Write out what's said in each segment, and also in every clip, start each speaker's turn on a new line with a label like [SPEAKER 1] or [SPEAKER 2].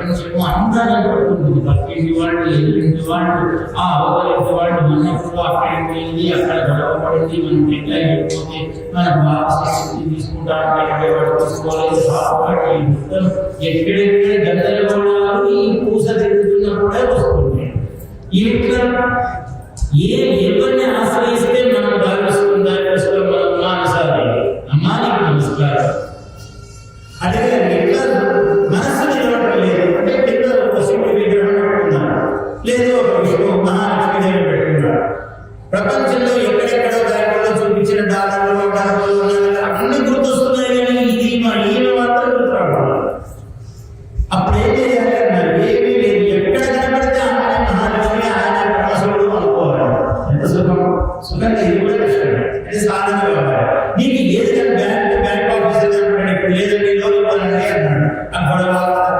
[SPEAKER 1] ప్రపంచము అంతా పడుతుంది. పక్కింటి వాళ్ళు ఎదురింటి వాళ్ళు ఆ అవతలింటి వాళ్ళు మనప్పుడు అక్కడికి పోయింది అక్కడ గొడవ పడింది మనం ఎట్లా మన తీసుకోలేదు కాబట్టి ఈ పూస ఇట్లా ఏ ఎవరిని ఆశ్రయిస్తే మనం భావిస్తుందా మానసాలి నమస్కారం. అదే మనసు లేదు ఒక విష్ణు మహాలక్ష్మి దేవి పెట్టుకున్నారు. ప్రపంచంలో ఎక్కడెక్కడో దాంట్లో చూపించిన డాలర్లు డాలర్లు అన్ని గుర్తొస్తున్నాయి కానీ ఇది మా ఈయన మాత్రం గుర్తురావడం అప్పుడు ఏం చేయాలి అన్నారు. ఏమీ లేదు. ఎక్కడ కనబడితే ఆయన మహాలక్ష్మి ఆయన పరమశివుడు అనుకోవాలి. ఎంత సుఖం? సుఖంగా ఇది కూడా కష్టం అది సాధన నీకు ఏది కానీ బ్యాంక్ బ్యాంక్ ఆఫీసర్ కనబడి ఇప్పుడు లేదండి లోన్ ఇవ్వాలంటే అన్నాడు. ఆ గొడవ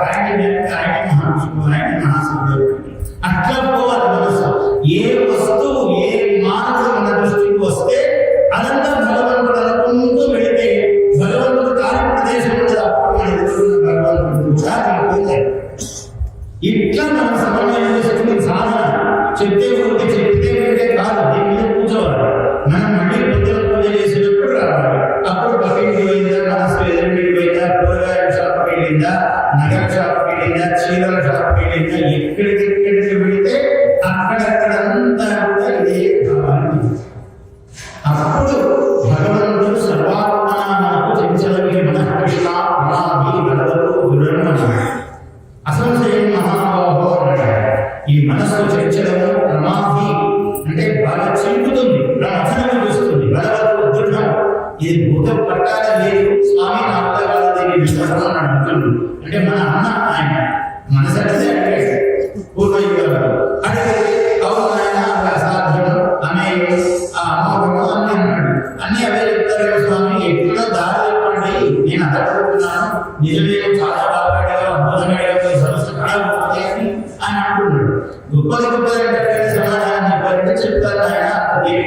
[SPEAKER 1] ఆయన బ్యాంక్ ఆయన మహాలక్ష్మి ఆయన మహాశివుడు అట్లా పోవాలి మనసు. ఏ వస్తువు ఏ మార్గం మన దృష్టికి వస్తే అదంతా భగవంతుడు అనుకుంటూ వెళితే భగవంతుడు కాని ప్రదేశం ఉండదు అప్పుడు మన ఎదురున్న భగవంతుడు కూడా ఇట్లా మనం సమన్వయం చేసుకుని సాధన చెప్తే ఊరికి చెప్తే ఉంటే కాదు దీని మీద కూర్చోవాలి. మనం మళ్ళీ పొద్దున పూజ చేసినప్పుడు రావాలి. అప్పుడు పక్కింటి పోయిందా మనసు ఎదురింటికి పోయిందా కూరగాయల షాప్ వెళ్ళిందా నగర షాప్ వెళ్ళిందా చీరల షాప్కి వెళ్ళిందా ఎక్కడికి అప్పుడు భగవంతుడు సర్వాత్మన మనకు చెంచలకి మనకృష్ణ ప్రణామి భగవతు గురుడు అసంశయం మహాబాహో అన్నాడు. ఈ మనస్సు చర్చలము ప్రమాది అంటే బాగా చింపుతుంది ప్రమథనం చూస్తుంది భగవత్ దృఢం ఇది భూత పట్టాల లేదు స్వామి నామదేవి విశ్వాసం అని అంటే మన అన్న ఆయన మనసు అంటే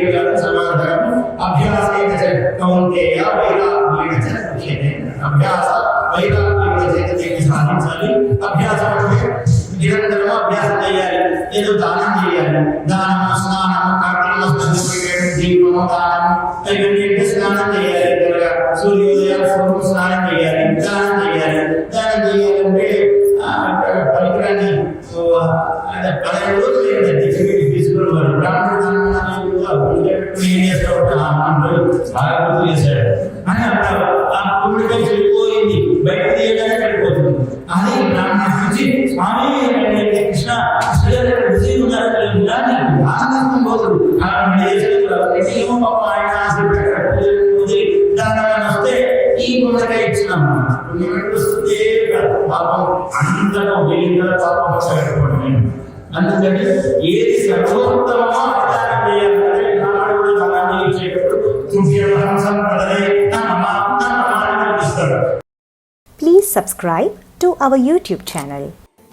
[SPEAKER 1] దేవి గారు సమాధానం అభ్యాసేన చ కౌంతేయ వైరాగ్యేన చ ముఖ్యతే అభ్యాస వైరాగ్యేన చేత దీన్ని సాధించాలి అభ్యాసం అంటే నిరంతరం అభ్యాసం చేయాలి ఏదో దానం చేయాలి దానం స్నానం కార్తీక మాసం దీపము దానం ఇవన్నీ అంటే స్నానం చేయాలి త్వరగా సూర్యోదయం పూర్వం స్నానం చేయాలి దానం చేయాలి దానం చేయాలంటే స్వామి అంటే కృష్ణ కృష్ణ గారు ఇక్కడ బిజీగా ఉన్నారు అక్కడ ఉందా? నీకు ఆనందం పోతుంది ఆ మన దేశంలో ఏమో పాప ఆయన ఆశపడ్డాడు. వదిలి దానివల్ల వస్తే ఈ కుమ్మడికాయ ఇచ్చినాము కుమ్మడికాయ వస్తే పాపం అంతగా వెళ్ళిన పాపం వచ్చాడు నేను అందుకని ఏది సర్వోత్తమమో అది దానం చేయాలంటే నాడు కూడా దానం చేసేటప్పుడు తృప్యవహం సంపదనే నమ నమ అని కనిపిస్తాడు
[SPEAKER 2] Please subscribe to our YouTube channel.